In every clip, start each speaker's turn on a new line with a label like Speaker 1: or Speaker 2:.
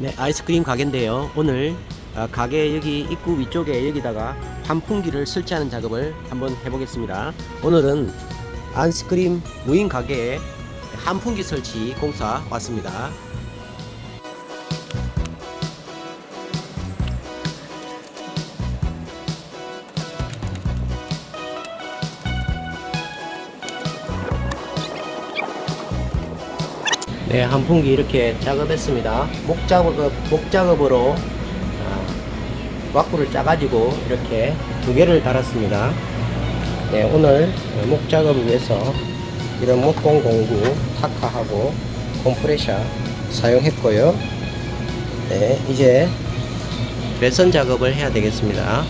Speaker 1: 네, 아이스크림 가게인데요. 오늘 아, 가게 여기 입구 위쪽에 여기다가 환풍기를 설치하는 작업을 한번 해보겠습니다. 오늘은 아이스크림 무인 가게에 환풍기 설치 공사 왔습니다. 네, 환풍기 이렇게 작업했습니다. 목 작업, 목 작업으로 아, 왁구를 짜가지고 이렇게 두 개를 달았습니다. 네, 오늘 목 작업을 위해서 이런 목공 공구, 타카하고 컴프레셔 사용했고요. 네, 이제 배선 작업을 해야 되겠습니다.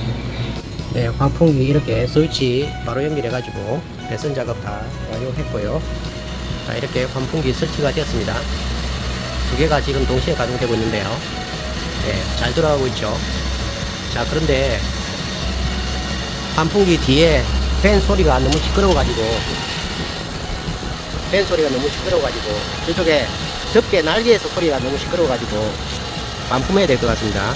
Speaker 1: 네, 환풍기 이렇게 스위치 바로 연결해가지고 배선 작업 다 완료했고요. 자, 이렇게 환풍기 설치가 되었습니다. 두 개가 지금 동시에 가동되고 있는데요. 네, 잘 돌아가고 있죠. 자, 그런데 환풍기 뒤에 팬 소리가 너무 시끄러워가지고 팬 소리가 너무 시끄러워가지고 저쪽에 덮개 날개에서 소리가 너무 시끄러워가지고 반품해야 될 것 같습니다.